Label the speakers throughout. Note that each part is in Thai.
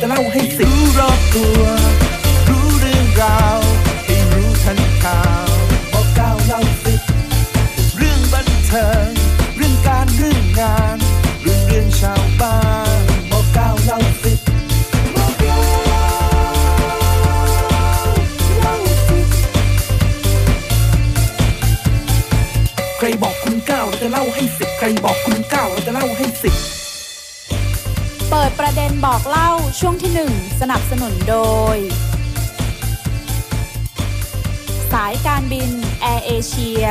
Speaker 1: จะเล่าให้สิรู้รอบตัว นุน
Speaker 2: โดย สายการบินแอร์เอเชีย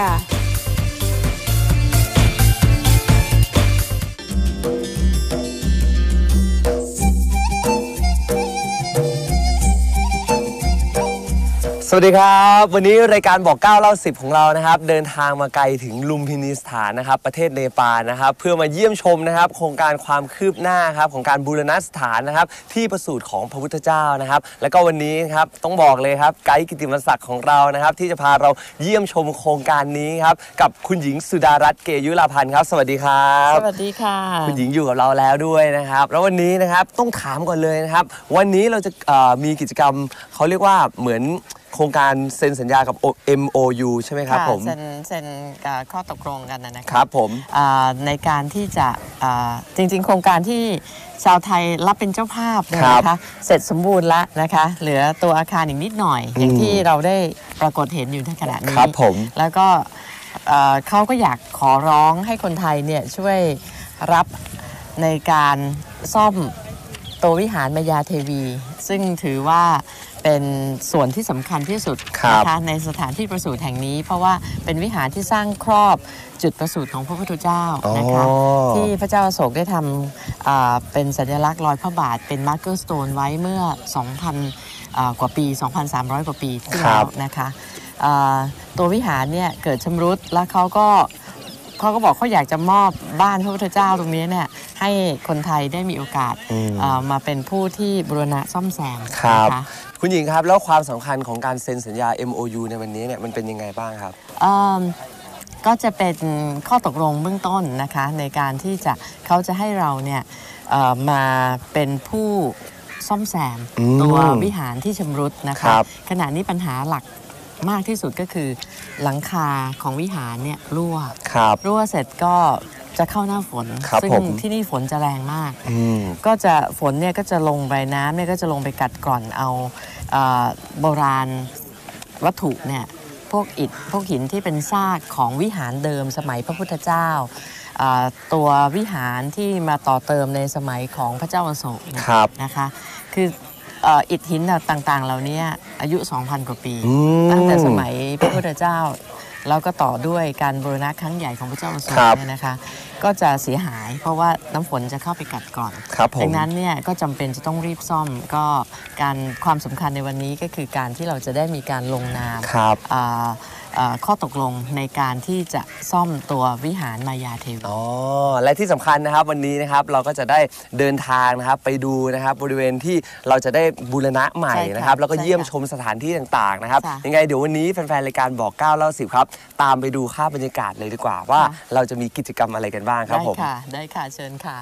Speaker 3: สวัสดีครับ วันนี้รายการบอกเก้าเล่าสิบของเรานะครับ เดินทางมาไกลถึงลุมพินีสถานนะครับ ประเทศเนปาลนะครับ เพื่อมาเยี่ยมชมนะครับ โครงการความคืบหน้าครับของการบูรณสถานนะครับ ที่ประสูติของพระพุทธเจ้านะครับ แล้วก็วันนี้นะครับต้องบอกเลยครับไกด์กิติมศักดิ์ของเรานะครับ ที่จะพาเราเยี่ยมชมโครงการนี้ครับกับคุณหญิงสุดารัตน์เกยุราพันธ์ครับ สวัสดีครับ
Speaker 4: สวัสดีค่ะ
Speaker 3: คุณหญิงอยู่กับเราแล้วด้วยนะครับ แล้ววันนี้นะครับต้องถามก่อนเลยนะครับ วันนี้เราจะเอ่อมีกิจกรรมเขาเรียกว่าเหมือนโครงการเซ็นสัญญากับ MOU ใช่ไหมครับ
Speaker 4: ค่ะ
Speaker 3: ผม
Speaker 4: เซ็นเซ็นอ่าข้อตกลงกันนะนะะ
Speaker 3: ครับผม
Speaker 4: อ่าในการที่จะอ่าจริงๆ โครงการที่ชาวไทยรับเป็นเจ้าภาพเนี่ยนะคะเสร็จสมบูรณ์แล้วนะคะ เหลือตัวอาคารอีกนิดหน่อย อย่างที่เราได้ปรากฏเห็นอยู่ในขณะนี้
Speaker 3: ครับผม
Speaker 4: แล้วก็เอ่อเขาก็อยากขอร้องให้คนไทยเนี่ยช่วยรับในการซ่อม ตัววิหารมายาเทวี ซึ่งถือว่าเป็นส่วนที่สำคัญที่สุด
Speaker 3: ครับ
Speaker 4: นะคะในสถานที่ประสูติแห่งนี้ เพราะว่าเป็นวิหารที่สร้างครอบจุดประสูติของพระพุทธเจ้านะคะ
Speaker 3: อ๋อ
Speaker 4: ที่พระเจ้าอโศกได้ทำอ่าเป็นสัญลักษณ์รอยพระบาทเป็นมาร์เกอร์สโตนไว้เมื่อ 2,000อ่ากว่าปี 2,300 กว่าปีที่แล้วนะคะอ่าตัววิหารเนี่ยเกิดชำรุดแล้วเขาก็ เขาก็บอกเขาอยากจะมอบบ้านพระพุทธเจ้าตรงนี้เนี่ยให้คนไทยได้มีโอกาส
Speaker 3: อืม
Speaker 4: อ่ามาเป็นผู้ที่บูรณะซ่อมแซม
Speaker 3: ครับ
Speaker 4: นะคะ
Speaker 3: คุณหญิงครับ แล้วความสำคัญของการเซ็นสัญญา MOU ในวันนี้เนี่ยมันเป็นยังไงบ้างครับ
Speaker 4: เอิ่มก็จะเป็นข้อตกลงเบื้องต้นนะคะในการที่จะเขาจะให้เราเนี่ยเอ่อมาเป็นผู้ซ่อมแซม
Speaker 3: อืม
Speaker 4: ตัววิหารที่ชำรุดนะ
Speaker 3: ค
Speaker 4: คะ
Speaker 3: รับ
Speaker 4: ขณะนี้ปัญหาหลัก มากที่สุดก็คือหลังคาของวิหารเนี่ยรั่ว
Speaker 3: ครับ
Speaker 4: รั่วเสร็จก็จะเข้าหน้าฝน
Speaker 3: ครับ
Speaker 4: ซึ่ง
Speaker 3: ผม
Speaker 4: ที่นี่ฝนจะแรงมาก
Speaker 3: อืม
Speaker 4: ก็จะฝนเนี่ยก็จะลงไปน้ำเนี่ยก็จะลงไปกัดกร่อนเอาเอ่อโบราณวัตถุเนี่ยพวกอิฐพวกหินที่เป็นซากของวิหารเดิมสมัยพระพุทธเจ้าเอ่อตัววิหารที่มาต่อเติมในสมัยของพระเจ้าอโศกเนี่ย
Speaker 3: ครับ
Speaker 4: นะคะ คือ เอ่ออิฐหินต่างๆ เหล่านี้อายุ 2,000 กว่าปี
Speaker 3: อืม
Speaker 4: ตั้งแต่สมัยพระพุทธเจ้า แล้วก็ต่อด้วยการบูรณะครั้งใหญ่ของพระเจ้าอโศก
Speaker 3: ครับ
Speaker 4: เนี่ยนะคะ ก็จะเสียหายเพราะว่าน้ำฝนจะเข้าไปกัดก่อน
Speaker 3: ครับผม
Speaker 4: ดังนั้นเนี่ยก็จำเป็นจะต้องรีบซ่อมก็การความสำคัญในวันนี้ก็คือการที่เราจะได้มีการลงนาม
Speaker 3: ครับ
Speaker 4: อ่าอ่า ข้อตกลงในการที่จะซ่อมตัววิหารมายาเทวี
Speaker 3: อ๋อ และที่สำคัญนะครับวันนี้นะครับเราก็จะได้เดินทางนะครับไปดูนะครับบริเวณที่เราจะได้บูรณะใหม่
Speaker 4: ใช่ค่ะ
Speaker 3: นะครับแล้วก็
Speaker 4: ใช่ค่ะ
Speaker 3: เยี่ยมชมสถานที่ต่างๆนะครับ
Speaker 4: ค่ะ
Speaker 3: ยังไงเดี๋ยววันนี้แฟนๆรายการบอกเก้าเล่าสิบครับ ตามไปดูภาพบรรยากาศเลยดีกว่าว่า
Speaker 4: ค่ะ
Speaker 3: เราจะมีกิจกรรมอะไรกันบ้างครับ
Speaker 4: ได้
Speaker 3: ผม
Speaker 4: ค่ะ ได้ค่ะ เชิญค่ะ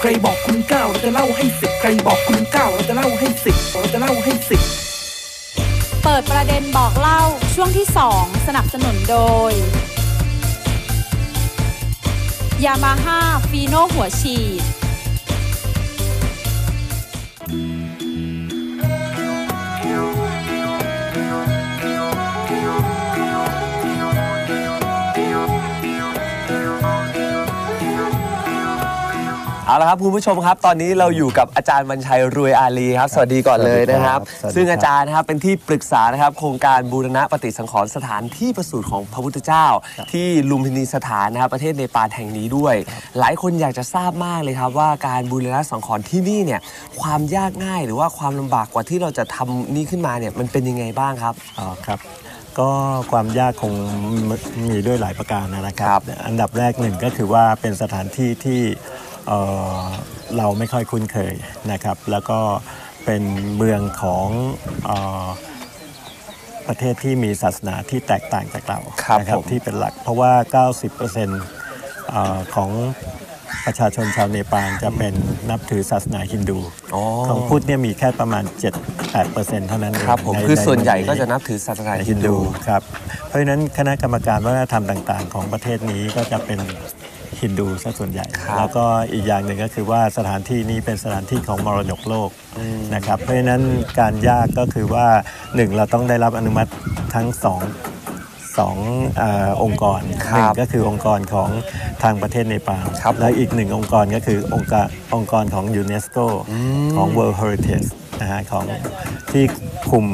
Speaker 1: ใครบอกคุณก้าวเราจะเล่าให้สิบใครบอกคุณก้าวเราจะเล่าให้สิบเราจะเล่าให้สิบ
Speaker 2: เปิดประเด็นบอกเล่าช่วงที่ 2 สนับสนุนโดยยามาฮ่าฟีโนหัวฉีด
Speaker 3: ละครับคุณผู้ชมครับ ตอนนี้เราอยู่กับอาจารย์บรรชัยรวยอาลีครับ สวัสดีก่อนเลยนะครับ
Speaker 5: สวัสดีครับ
Speaker 3: ซึ่งอาจารย์นะครับเป็นที่ปรึกษานะครับ โครงการบูรณะปฏิสังขรณ์สถานที่ประสูติของพระพุทธเจ้า ที่ลุมพินีสถานนะครับประเทศเนปาลแห่งนี้ด้วย หลายคนอยากจะทราบมากเลยครับ ว่าการบูรณะสังขรณ์ที่นี่เนี่ยความยากง่ายหรือว่าความลำบากกว่าที่เราจะทำนี่ขึ้นมาเนี่ยมันเป็นยังไงบ้างครับ
Speaker 5: อ๋อครับก็ความยากคงมีด้วยหลายประการนะค
Speaker 3: ครั
Speaker 5: รับบอันดับแรกหนึ่งก็คือว่าเป็นสถานที่ที่ เอ่อเราไม่ค่อยคุ้นเคยนะครับ แล้วก็เป็นเมืองของเออประเทศที่มีศาสนาที่แตกต่างจากเรา
Speaker 3: ครับ
Speaker 5: นะ
Speaker 3: ผม
Speaker 5: ที่เป็นหลัก เพราะว่า 90%เอ่อของประชาชนชาวเนปาลจะเป็นนับถือศาสนาฮินดู
Speaker 3: อ๋อ
Speaker 5: ของพุทธเนี่ยมีแค่ประมาณ 7-8%เท่านั้นเอง
Speaker 3: ครับผม
Speaker 5: ใน
Speaker 3: คือส่วนใหญ่
Speaker 5: เมือง
Speaker 3: ก็จะนับถือศาสนาฮิ
Speaker 5: ฮิ
Speaker 3: น
Speaker 5: น
Speaker 3: ดู
Speaker 5: ดู ครับ เพราะฉะนั้นคณะกรรมการวัฒนธรรมต่าง ๆ ของประเทศนี้ก็จะเป็น ฮินดูซะส่วนใหญ่
Speaker 3: ครับ
Speaker 5: แล้วก็อีกอย่างหนึ่งก็คือว่าสถานที่นี้เป็นสถานที่ของมรดกโลกนะครับเพราะฉะนั้นการยากก็คือว่าหนึ่งเราต้องได้รับอนุมัติทั้งสองสองเออองค์กร
Speaker 3: ครับ
Speaker 5: หนึ่งก็คือองค์กรของทางประเทศเนปาล
Speaker 3: ครับ
Speaker 5: และอีกหนึ่งองค์กรก็คือองค์การองค์กรของยูเนสโกของ World Heritage นะฮะของที่คุม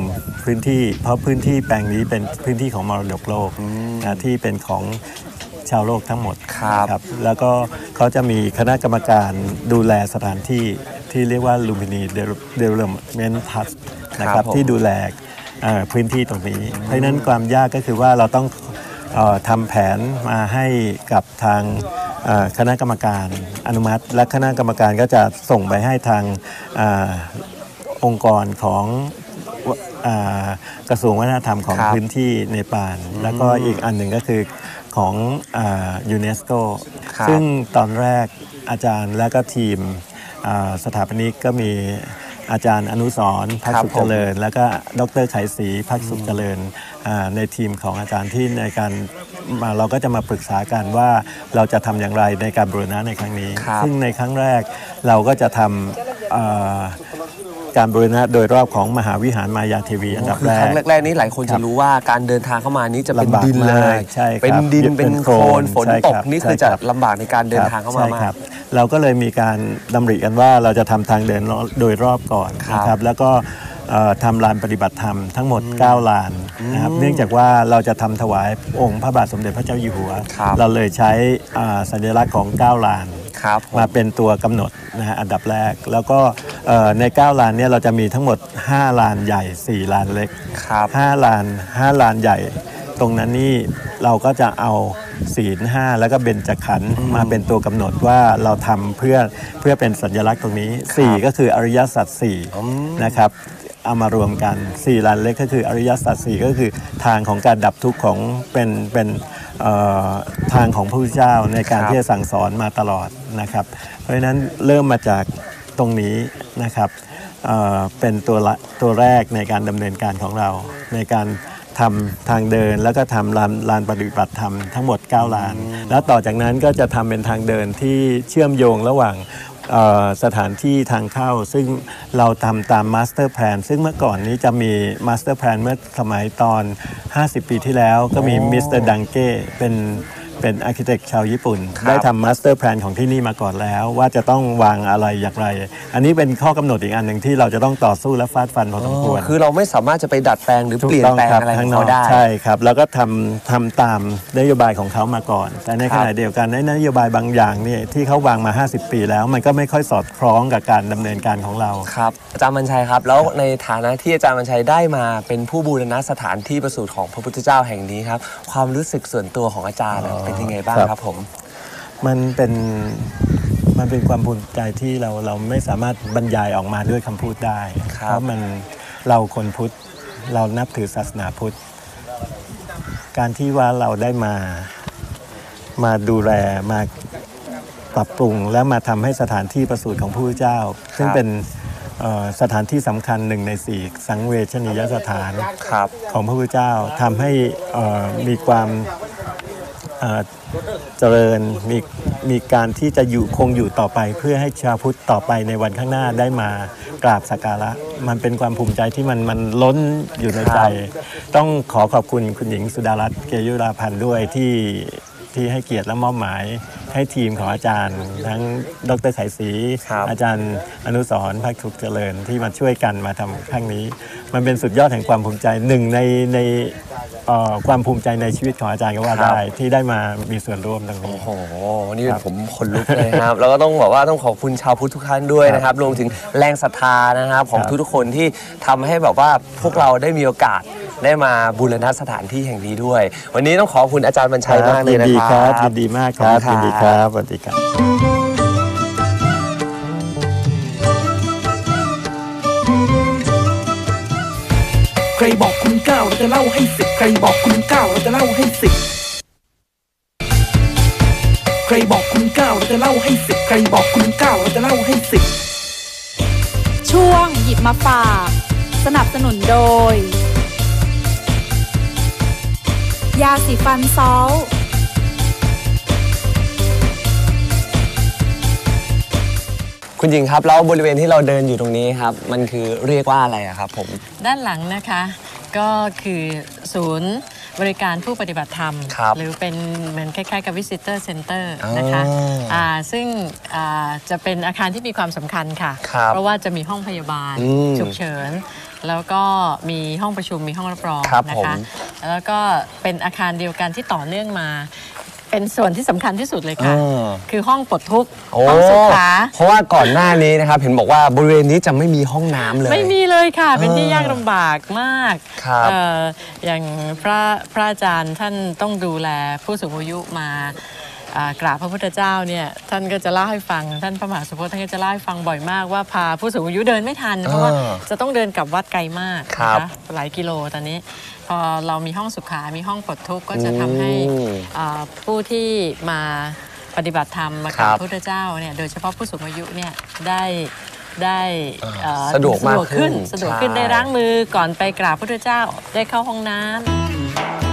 Speaker 5: พื้นที่ เพราะพื้นที่แปลงนี้เป็นพื้นที่ของมรดกโลกนะที่เป็นของ ชาวโลกทั้งหมด
Speaker 3: ครับ
Speaker 5: แล้วก็เขาจะมีคณะกรรมการดูแลสถานที่ที่เรียกว่า Lumini Development Trust นะค
Speaker 3: ครั
Speaker 5: รั
Speaker 3: บบผม
Speaker 5: ที่ดูแลเอ่อพื้นที่ตรงนี้ เพราะฉะนั้นความยากก็คือว่าเราต้องเออทำแผนมาให้กับทางเอ่อคณะกรรมการอนุมัติ และคณะกรรมการก็จะส่งไปให้ทางเอ่อองค์กรของเอ่อกระทรวงวัฒนธรรมของ
Speaker 3: ครับ
Speaker 5: พื้นที่เนปาลแล้วก็อีกอันหนึ่งก็คือ ของยูเนสโก
Speaker 3: ครับ
Speaker 5: ซึ่งตอนแรกอาจารย์และก็ทีมอ่าสถาปนิกก็มีอาจารย์อนุสรณ์พัก
Speaker 3: ครับ
Speaker 5: สุขเจริญ แล้วก็ดรไขศรีพักสุขเจริญอ่าในทีมของอาจารย์ที่ในการมาเราก็จะมาปรึกษากันว่าเราจะทำอย่างไรในการบูรณะในครั้งนี้
Speaker 3: ครับ
Speaker 5: ซึ่งในครั้งแรกเราก็จะทำอ่า การบูรณะโดยรอบของมหาวิหารมายาเทวีอันดับ
Speaker 3: คือ
Speaker 5: แร
Speaker 3: ครั้
Speaker 5: ก
Speaker 3: งแรกๆนี้หลายคน
Speaker 5: ครั
Speaker 3: จะ
Speaker 5: บ
Speaker 3: รู้ว่าการเดินทางเข้ามานี้จะเป็น
Speaker 5: ลำบาก
Speaker 3: ดินเลย
Speaker 5: มากใช่ครับ
Speaker 3: เป็นดิน
Speaker 5: เป็
Speaker 3: เป็น
Speaker 5: น
Speaker 3: โค
Speaker 5: โค
Speaker 3: ล
Speaker 5: ล
Speaker 3: น
Speaker 5: น
Speaker 3: ฝน
Speaker 5: ใช่
Speaker 3: ต
Speaker 5: ค
Speaker 3: ก
Speaker 5: รับ
Speaker 3: นี่คือ
Speaker 5: ใช่
Speaker 3: จะ
Speaker 5: ครับ
Speaker 3: ลำบากในการเดินทางเข้ามา
Speaker 5: ใช่
Speaker 3: มา
Speaker 5: ครั
Speaker 3: ก
Speaker 5: บเราก็เลยมีการดำริกันว่าเราจะทำทางเดินโดยรอบก่อน
Speaker 3: ครับ
Speaker 5: นะครับแล้วก็เอ่อทำลานปฏิบัติธรรมทั้งหมด 9 ลานนะครับเนื่องจากว่าเราจะทำถวายองค์พระบาทสมเด็จพระเจ้าอยู่หัว
Speaker 3: ครับ
Speaker 5: เราเลยใช้อ่าสัญลักษณ์ของ 9 ลาน
Speaker 3: ครับผม
Speaker 5: มาเป็นตัวกำหนดนะฮะอันดับแรก แล้วก็เอ่อ ใน 9 ลานเนี้เราจะมีทั้งหมด 5 ลานใหญ่ 4 ลานเล็ก
Speaker 3: ครับ
Speaker 5: 5ลาน 5 ลานใหญ่ ตรงนั้นนี่เราก็จะเอาศีลห้าแล้วก็เบญจขันธ์มาเป็นตัวกำหนดว่าเราทำเพื่อเพื่อเป็นสัญลักษณ์ตรงนี้ 4 ก็คืออริยสัจสี่นะครับเอามารวมกัน4ลานเล็กก็คืออริยสัจสี่ก็คือทางของการดับทุกข์ของเป็นเป็นเอ่อทางของพระพุทธเจ้าในการ
Speaker 3: ครับ
Speaker 5: ที่จะสั่งสอนมาตลอดนะครับ เพราะฉะนั้นเริ่มมาจาก ตรงนี้นะครับเอ่อเป็นตัวละตัวแรกในการดำเนินการของเรา ในการทำทางเดินแล้วก็ทำลานลานปฏิบัติธรรมทั้งหมด 9 ลาน แล้วต่อจากนั้นก็จะทำเป็นทางเดินที่เชื่อมโยงระหว่างเอ่อสถานที่ทางเข้า ซึ่งเราทำตามมาสเตอร์แพลนซึ่งเมื่อก่อนนี้จะมีมาสเตอร์แพลนเมื่อสมัยตอน 50 ปีที่แล้วก็มีมิสเตอร์ดังเก้เป็น เป็นอาร์เคเต็กชาวญี่ปุ่น
Speaker 3: ครับ
Speaker 5: ได้ทำมาสเตอร์แพลนของที่นี่มาก่อนแล้ว ว่าจะต้องวางอะไรอย่างไร อันนี้เป็นข้อกำหนดอีกอันหนึ่งที่เราจะต้องต่อสู้และฟาดฟันพอสมควร
Speaker 3: คือเราไม่สามารถจะไปดัดแปลงหรือ
Speaker 5: ถู
Speaker 3: เป
Speaker 5: ก
Speaker 3: ลี่ยน
Speaker 5: ต้อง
Speaker 3: แปลง
Speaker 5: ครับ
Speaker 3: อะไรข
Speaker 5: ข้า
Speaker 3: อง
Speaker 5: งนอ
Speaker 3: เขา
Speaker 5: ก
Speaker 3: ได้
Speaker 5: ใช่ครับ แล้วก็ทำทำตามนโยบายของเขามาก่อน แต่ใน
Speaker 3: ค
Speaker 5: ข
Speaker 3: รับ
Speaker 5: ณะเดียวกันในนโยบายบางอย่างเนี่ยที่เขาวางมา 50 ปีแล้ว มันก็ไม่ค่อยสอดคล้องกับการดำเนินการของเรา
Speaker 3: ครับอาจารย์บรรชัยครับ แล้วในฐานะที่อาจารย์บรรชัยได้มาเป็นผู้บูรณะสถานที่ประสูติของพระพุทธเจ้าแห่งนี้ครับ ความรู้สึกส่วนตัวของอาจารย์อะเป็นยังไงบ้าง
Speaker 5: ครับ
Speaker 3: ครับผม
Speaker 5: มันเป็นมันเป็นความภูมิใจที่เราเราไม่สามารถบรรยายออกมาด้วยคำพูดได้
Speaker 3: ครับ
Speaker 5: เพราะมันเราคนพุทธเรานับถือศาสนาพุทธ การที่ว่าเราได้มามาดูแลมาปรับปรุง และมาทำให้สถานที่ประสูติของพระพุทธเจ้า ซึ่งเป็นเอ่อสถานที่สำคัญหนึ่งในสี่สังเวชนียสถาน
Speaker 3: ครับ
Speaker 5: ของพระพุทธเจ้าทำให้เอ่อมีความ เอ่อเจริญมีมีการที่จะอยู่คงอยู่ต่อไป เพื่อให้ชาวพุทธต่อไปในวันข้างหน้าได้มากราบสักการะ มันเป็นความภูมิใจที่มันมันล้นอยู่ในใจ ต้องขอขอบคุณคุณหญิงสุดารัตน์เกยุราพันธ์ด้วยที่ที่ให้เกียรติและมอบหมายให้ทีมของอาจารย์ ทั้งดรไขศรี
Speaker 3: ครับ
Speaker 5: อาจารย์อนุสรณ์พักทุกเจริญที่มาช่วยกันมาทำครั้งนี้ มันเป็นสุดยอดแห่งความภูมิใจหนึ่งในใน เอ่อความภูมิใจในชีวิตของอาจารย์ก็ว่า
Speaker 3: ครับ
Speaker 5: ได้ที่ได้มามีส่วนร่วมตรงนี้
Speaker 3: โอ้โหนี่
Speaker 5: ครับ
Speaker 3: ผมขนลุกเลยครับ แล้วก็ต้องบอกว่าต้องขอบคุณชาวพุทธทุกท่านด้วยนะครับ รวมถึงแรงศรัทธานะครับของ
Speaker 5: ครับ
Speaker 3: ทุกๆคนที่ทำให้แบบว่าพวกเราได้มีโอกาสได้มาบูรณะสถานที่แห่งนี้ด้วย วันนี้ต้องขอบคุณอาจารย์บรรชัยมากเลยนะ
Speaker 5: ยินดี
Speaker 3: ค
Speaker 5: ค
Speaker 3: รั
Speaker 5: รับบยินดีมากครับ
Speaker 3: ขอบคุณครับ
Speaker 5: ยินดีครับสวัสดีครับ
Speaker 1: เก้าเราจะเล่าให้สิบใครบอกคุณเก้าเราจะเล่าให้สิบใครบอกคุณเก้าเราจะเล่าให้สิบใครบอกคุณเก้าเราจะเล่าให้สิบ
Speaker 2: ช่วงหยิบมาฝาก สนับสนุนโดย ยาสีฟันซอล
Speaker 3: คุณหญิงครับแล้วบริเวณที่เราเดินอยู่ตรงนี้ครับ มันคือเรียกว่าอะไรอะครับผม
Speaker 4: ด้านหลังนะคะ ก็คือศูนย์บริการผู้ปฏิบัติธรรม
Speaker 3: ครับ
Speaker 4: หรือเป็นเหมือนคล้ายๆกับ visitor center นะคะ
Speaker 3: อ่า
Speaker 4: อ่าซึ่งอ่าจะเป็นอาคารที่มีความสำคัญค่ะ
Speaker 3: ครับ
Speaker 4: เพราะว่าจะมีห้องพยาบาล
Speaker 3: อืม
Speaker 4: ฉุกเฉิน แล้วก็มีห้องประชุมมีห้องรับรอง
Speaker 3: ครับ
Speaker 4: นะ
Speaker 3: ผม
Speaker 4: คะแล้วก็เป็นอาคารเดียวกันที่ต่อเนื่องมา เป็นส่วนที่สำคัญที่สุดเลยค่ะ
Speaker 3: อ่า
Speaker 4: คือห้องปลดทุกข์
Speaker 3: โอ้
Speaker 4: ห้องสุขา
Speaker 3: เพราะว่าก่อนหน้านี้นะครับ เห็นบอกว่าบริเวณนี้จะไม่มีห้องน้ำเลย
Speaker 4: ไม่มีเลยค่ะ เป็นที่
Speaker 3: เออยา
Speaker 4: กลำบากมาก
Speaker 3: ครับ
Speaker 4: เอ่ออย่างพระพระอาจารย์ท่านต้องดูแลผู้สูงอายุมาอ่า กราบพระพุทธเจ้าเนี่ยท่านก็จะเล่าให้ฟัง ท่านพระมหาสุโพธิ์ท่านก็จะเล่าให้ฟังบ่อยมากว่าพาผู้สูงอายุเดินไม่ทันเพราะว่า
Speaker 3: เออ
Speaker 4: จะต้องเดินกลับวัดไกลมาก
Speaker 3: ครับ
Speaker 4: นะคะหลายกิโลตอนนี้ พอเรามีห้องสุขา มีห้องปลดทุกข์ก็จะทำให้
Speaker 3: อืม
Speaker 4: อ่าผู้ที่มาปฏิบัติธรรมมากราบ
Speaker 3: ครับ
Speaker 4: พระพุทธเจ้าเนี่ยโดยเฉพาะผู้สูงอายุเนี่ยได้ได้เอ่อ
Speaker 3: สะดวกมากขึ้น
Speaker 4: สะดวกขึ้น
Speaker 3: ใช่
Speaker 4: ได้ล้างมือก่อนไปกราบพระพุทธเจ้าได้เข้าห้องน้ำ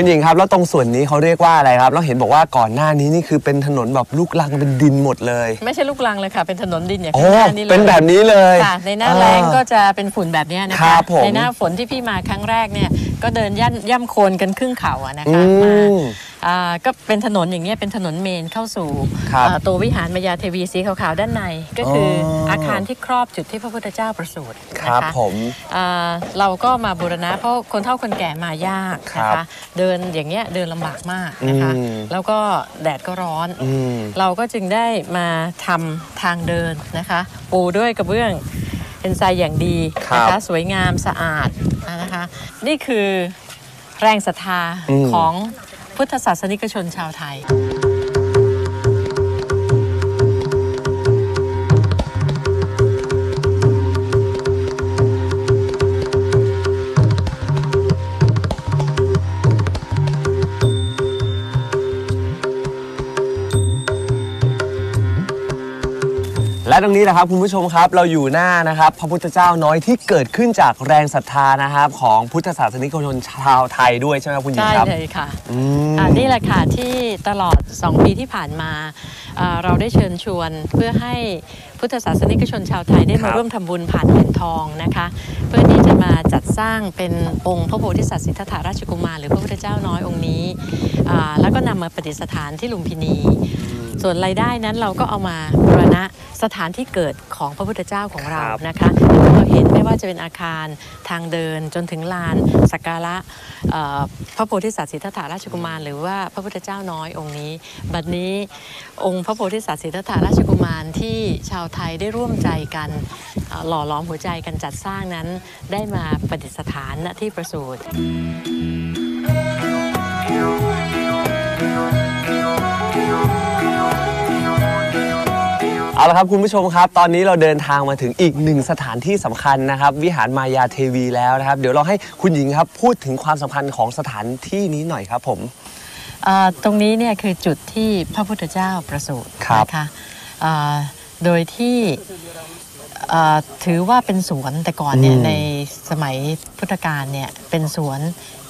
Speaker 3: คุณหญิงครับ แล้วตรงส่วนนี้เขาเรียกว่าอะไรครับเราเห็นบอกว่าก่อนหน้านี้นี่คือเป็นถนนแบบลูกลังเป็นดินหมดเลย
Speaker 4: ไม่ใช่ลูกลังเลยค่ะ เป็นถนนดินอย่าง
Speaker 3: โอ้
Speaker 4: ข้างหน้านี่เลย
Speaker 3: เป็นแบบนี้เลย
Speaker 4: ค่ะในหน้าแรงก็จะเป็นฝุ่นแบบเนี้ยนะ
Speaker 3: ครั
Speaker 4: คะ
Speaker 3: บผม
Speaker 4: ในหน้าฝนที่พี่มาครั้งแรกเนี่ย ก็เดินย่ำย่ำโคลนกันครึ่งเข่าอะนะคะ
Speaker 3: อืม
Speaker 4: มาอ่าก็เป็นถนนอย่างเงี้ยเป็นถนนเมนเข้าสู่
Speaker 3: ครับ
Speaker 4: อ่าตัววิหารมายาเทวีสีขาวๆด้านใน ก็คืออ
Speaker 3: ออ
Speaker 4: อาคารที่ครอบจุดที่พระพุทธเจ้าประสูติ
Speaker 3: ค
Speaker 4: นะ
Speaker 3: รับ
Speaker 4: คะ
Speaker 3: ผม
Speaker 4: อ่าเราก็มาบูรณะเพราะคนเฒ่าคนแก่มายากนะ
Speaker 3: ครั
Speaker 4: คะ
Speaker 3: บ
Speaker 4: เดินอย่างเงี้ยเดินลำบากมากนะคะ
Speaker 3: อืม
Speaker 4: แล้วก็แดดก็ร้อน
Speaker 3: อืม
Speaker 4: เราก็จึงได้มาทำทางเดินนะคะ ปูด้วยกระเบื้อง เป็นทรายอย่างดี
Speaker 3: ครับ
Speaker 4: นะคะสวยงามสะอาดนะคะนี่คือแรงศรัทธา
Speaker 3: อืม
Speaker 4: ของพุทธศาสนิกชนชาวไทย
Speaker 3: และตรงนี้นะครับคุณผู้ชมครับเราอยู่หน้านะครับพระพุทธเจ้าน้อยที่เกิดขึ้นจากแรงศรัทธานะครับของพุทธศาสนิกชนชาวไทยด้วยใช่ไหมครับคุณหญิง
Speaker 4: ใช่
Speaker 3: ครับ
Speaker 4: เลยค่ะ
Speaker 3: อืม
Speaker 4: อ่านี่แหละค่ะที่ตลอด 2 ปีที่ผ่านมาอ่าเราได้เชิญชวนเพื่อให้พุทธศาสนิกชนชาวไทยได้
Speaker 3: ครั
Speaker 4: มา
Speaker 3: บ
Speaker 4: ร่วมทำบุญผ่านเงินทองนะคะ เพื่อที่จะมาจัดสร้างเป็นองค์พระโพธิสัตว์สิทธัตถาราชกุมารหรือพระพุทธเจ้าน้อยองค์นี้อ่าแล้วก็นำมาประดิษฐานที่ลุมพินี ส่วนรายได้นั้นเราก็เอามาบูรณะสถานที่เกิดของพระพุทธเจ้าของเรา
Speaker 3: ครับ
Speaker 4: นะคะอย่างที่เราเห็นไม่ว่าจะเป็นอาคารทางเดินจนถึงลานสักการะเอ่อพระโพธิสัตว์สิทธัตถาราชกุมาร หรือว่าพระพุทธเจ้าน้อยองค์นี้ บัดนี้องค์พระโพธิสัตว์สิทธัตถาราชกุมารที่ชาวไทยได้ร่วมใจกันเอ่อหล่อล้อมหัวใจกันจัดสร้างนั้นได้มาประดิษฐานณที่ประสูติ
Speaker 3: เอาละครับคุณผู้ชมครับ ตอนนี้เราเดินทางมาถึงอีกหนึ่งสถานที่สำคัญนะครับ วิหารมายาเทวีแล้วนะครับ เดี๋ยวเราให้คุณหญิงครับพูดถึงความสำคัญของสถานที่นี้หน่อยครับผม
Speaker 4: อ่าตรงนี้เนี่ยคือจุดที่พระพุทธเจ้าประสูติ
Speaker 3: ครับ
Speaker 4: นะคะอ่าโดยที่ อ่าถือว่าเป็นสวนแต่ก่อนเนี่ย
Speaker 3: อืม
Speaker 4: ในสมัยพุทธกาลเนี่ยเป็นสวน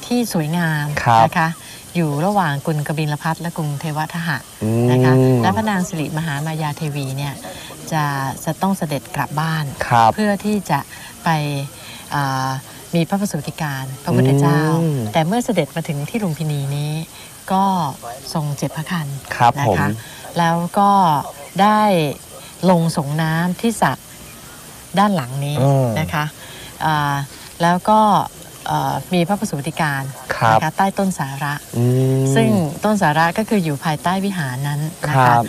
Speaker 4: ที่สวยงาม
Speaker 3: ครับ
Speaker 4: นะคะอยู่ระหว่างกรุงกบิลพัทและกรุงเทวทหะ
Speaker 3: อืม
Speaker 4: นะคะและพระนางสิริมหามายาเทวีเนี่ยจะจะต้องเสด็จกลับบ้าน
Speaker 3: ครับ
Speaker 4: เพื่อที่จะไปอ่ามีพระประสูติการพระพุทธเจ้า
Speaker 3: อืม
Speaker 4: แต่เมื่อเสด็จมาถึงที่ลุมพินีนี้ ก็ทรงเจ็บพระคัน
Speaker 3: ครับ
Speaker 4: นะ
Speaker 3: ผม
Speaker 4: คะแล้วก็ได้ลงส่งน้ำที่สระ ด้านหลังนี้
Speaker 3: อืม
Speaker 4: นะคะอ่าแล้วก็เอ่อมีพระประสูติการ
Speaker 3: ครับ
Speaker 4: นะคะใต้ต้นสาระ
Speaker 3: อืม
Speaker 4: ซึ่งต้นสาระก็คืออยู่ภายใต้วิหารนั้นนะ
Speaker 3: ครั
Speaker 4: คะ
Speaker 3: บ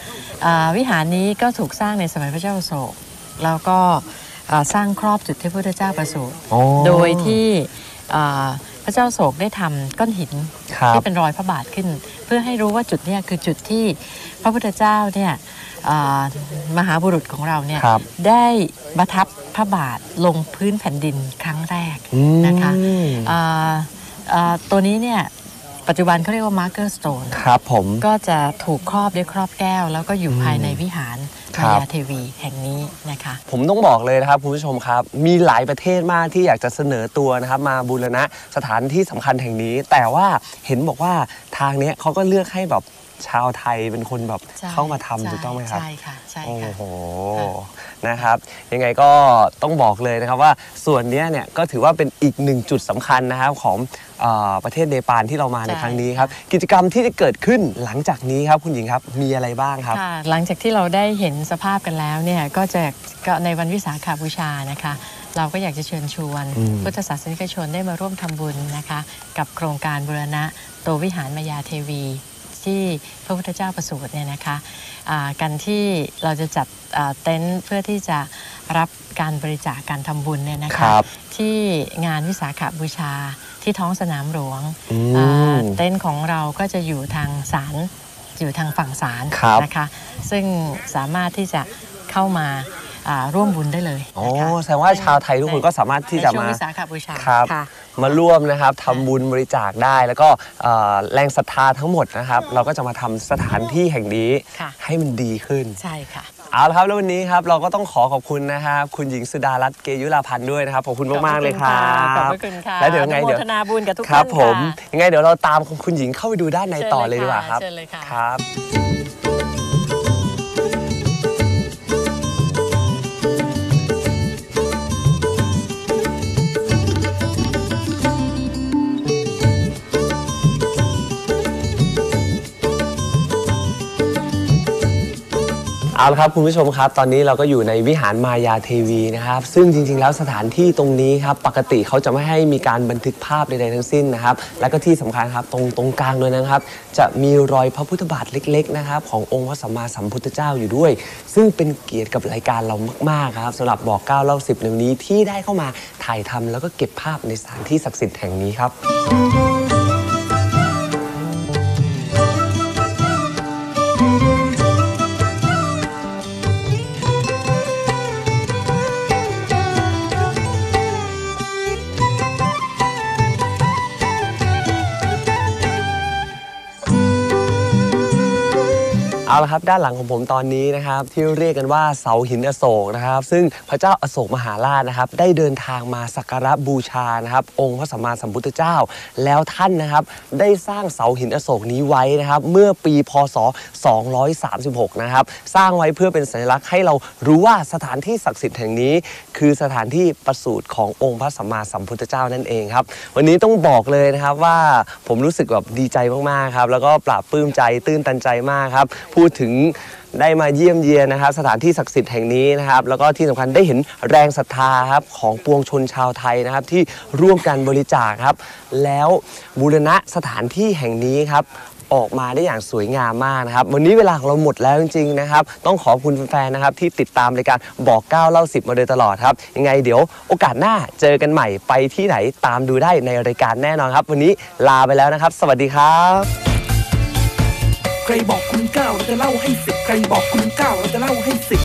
Speaker 4: อ่าวิหารนี้ก็ถูกสร้างในสมัยพระเจ้าอโศก แล้วก็อ่าสร้างครอบจุดที่พระพุทธเจ้าประสูติ
Speaker 3: โอ้
Speaker 4: โดยที่อ่าพระเจ้าอโศกได้ทำก้อนหิน
Speaker 3: ครับ
Speaker 4: ที่เป็นรอยพระบาทขึ้น เพื่อให้รู้ว่าจุดเนี้ยคือจุดที่พระพุทธเจ้าเนี่ยอ่า มหาบุรุษของเราเนี่ย
Speaker 3: ครับ
Speaker 4: ได้ประทับพระบาทลงพื้นแผ่นดินครั้งแรก
Speaker 3: อืม
Speaker 4: นะคะอ่าอ่าตัวนี้เนี่ยปัจจุบันเขาเรียกว่ามาร์เกอร์สโตน
Speaker 3: ครับผม
Speaker 4: ก็จะถูกครอบด้วยครอบแก้ว แล้วก็อยู่ภายในวิหาร
Speaker 3: ครั
Speaker 4: พ
Speaker 3: บ
Speaker 4: ญาเทวีแห่งนี้นะคะ
Speaker 3: ผมต้องบอกเลยนะครับคุณผู้ชมครับ มีหลายประเทศมากที่อยากจะเสนอตัวนะครับ มาบูรณะสถานที่สำคัญแห่งนี้ แต่ว่าเห็นบอกว่าทางเนี้ยเขาก็เลือกให้แบบ ชาวไทยเป็นคนแบบ
Speaker 4: ใช่
Speaker 3: เข้ามาทำ
Speaker 4: ใช่
Speaker 3: ถูกต้องไหมครับ
Speaker 4: ใช่ค่ะใช่
Speaker 3: โอ้
Speaker 4: ค่ะ
Speaker 3: โห
Speaker 4: ค่ะ
Speaker 3: นะครับ ยังไงก็ต้องบอกเลยนะครับว่าส่วนเนี้ยเนี่ยก็ถือว่าเป็นอีกหนึ่งจุดสำคัญนะครับของเออประเทศเนปาลที่เรามาใน
Speaker 4: ใช่
Speaker 3: ครั้งนี้ครับ กิจกรรมที่จะเกิดขึ้นหลังจากนี้ครับคุณหญิงครับ มีอะไรบ้างครับ
Speaker 4: ค่ะหลังจากที่เราได้เห็นสภาพกันแล้วเนี่ยก็จะก็ในวันวิสาขบูชานะคะ เราก็อยากจะเชิญชวน
Speaker 3: อืม
Speaker 4: พุทธศาสนิกชนได้มาร่วมทำบุญนะคะ กับโครงการบูรณะตัววิหารมายาเทวี ที่พระพุทธเจ้าประสูติเนี่ยนะคะอ่ากันที่เราจะจัดอ่าเต็นท์เพื่อที่จะรับการบริจาคการทำบุญเนี่ยนะ
Speaker 3: ค
Speaker 4: คะ
Speaker 3: รับ
Speaker 4: ที่งานวิสาขบูชาที่ท้องสนามหลวง
Speaker 3: อืม
Speaker 4: อ่าเต็นท์ของเราก็จะอยู่ทางศาลอยู่ทางฝั่งศาล
Speaker 3: ครับ
Speaker 4: นะคะ ซึ่งสามารถที่จะเข้ามาอ่าร่วมบุญได้เลย
Speaker 3: โอ้
Speaker 4: นะคะ
Speaker 3: แสดงว่าชาวไทยทุกคนก็สามารถที่จะ
Speaker 4: ในช่วง
Speaker 3: มา
Speaker 4: วิสาขบูชา
Speaker 3: ครับ
Speaker 4: ค่ะ
Speaker 3: มาร่วมนะครับทำบุญบริจาคได้ แล้วก็เอ่อแรงศรัทธาทั้งหมดนะครับ เราก็จะมาทำสถานที่แห่งนี้
Speaker 4: ค่ะ
Speaker 3: ให้มันดีขึ้น
Speaker 4: ใช่ค่ะ
Speaker 3: เอาละครับแล้ววันนี้ครับเราก็ต้องขอขอบคุณนะครับคุณหญิงสุดารัตน์เกยุราพันธ์ด้วยนะครับขอบคุณมากๆเลยครับ
Speaker 4: ขอบพระคุณค่ะ
Speaker 3: แล้วเดี๋ยวไง
Speaker 4: อนุโม
Speaker 3: เดี๋ยว
Speaker 4: ทนาบุญกับทุก
Speaker 3: ครับ
Speaker 4: ท่าน
Speaker 3: ผม
Speaker 4: ค่ะ
Speaker 3: ยังไงเดี๋ยวเราตามคุณหญิงเข้าไปดูด้านใน
Speaker 4: เชิญ
Speaker 3: ต่อ
Speaker 4: เล
Speaker 3: เลยยดีกว่า
Speaker 4: ค่ะ
Speaker 3: ครับ
Speaker 4: เชิญเลยค่ะ
Speaker 3: ครับ เเอาละครับคุณผู้ชมครับ ตอนนี้เราก็อยู่ในวิหารมายาเทวีนะครับ ซึ่งจริง ๆ แล้วสถานที่ตรงนี้ครับ ปกติเขาจะไม่ให้มีการบันทึกภาพใดๆทั้งสิ้นนะครับ และก็ที่สำคัญครับตรงตรงกลางเลยนะครับ จะมีรอยพระพุทธบาทเล็ก ๆ นะครับ ขององค์พระสัมมาสัมพุทธเจ้าอยู่ด้วย ซึ่งเป็นเกียรติกับรายการเรามาก ๆ ครับสำหรับบอกเก้าเล่าสิบในวันนี้ที่ได้เข้ามาถ่ายทำแล้วก็เก็บภาพในสถานที่ศักดิ์สิทธิ์แห่งนี้ครับ เอาละครับด้านหลังของผมตอนนี้นะครับที่เรียกกันว่าเสาหินอโศกนะครับ ซึ่งพระเจ้าอโศกมหาราชนะครับ ได้เดินทางมาสักการะบูชานะครับ องค์พระสัมมาสัมพุทธเจ้า แล้วท่านนะครับได้สร้างเสาหินอโศกนี้ไว้นะครับ เมื่อปีพศ 236 นะครับ สร้างไว้เพื่อเป็นสัญลักษณ์ให้เรารู้ว่าสถานที่ศักดิ์สิทธิ์แห่งนี้ คือสถานที่ประสูติขององค์พระสัมมาสัมพุทธเจ้านั่นเองครับวันนี้ต้องบอกเลยนะครับว่าผมรู้สึกแบบดีใจมากๆครับแล้วก็ปราบปลื้มใจตื้นตันใจมากครับผูพูดถึงได้มาเยี่ยมเยียนนะครับ สถานที่ศักดิ์สิทธิ์แห่งนี้นะครับ แล้วก็ที่สำคัญได้เห็นแรงศรัทธาครับของปวงชนชาวไทยนะครับ ที่ร่วมกันบริจาคครับ แล้วบูรณะสถานที่แห่งนี้ครับ ออกมาได้อย่างสวยงามมากนะครับ วันนี้เวลาของเราหมดแล้วจริงๆนะครับ ต้องขอบคุณแฟนๆนะครับ ที่ติดตามรายการบอก9เล่า10มาโดยตลอดครับ ยังไงเดี๋ยวโอกาสหน้าเจอกันใหม่ไปที่ไหนตามดูได้ในรายการแน่นอนครับ วันนี้ลาไปแล้วนะครับ สวัสดีครับ
Speaker 1: ใครบอกคุณเก้าเราจะเล่าให้สิบใครบอกคุณเก้าเราจะเล่าให้สิบ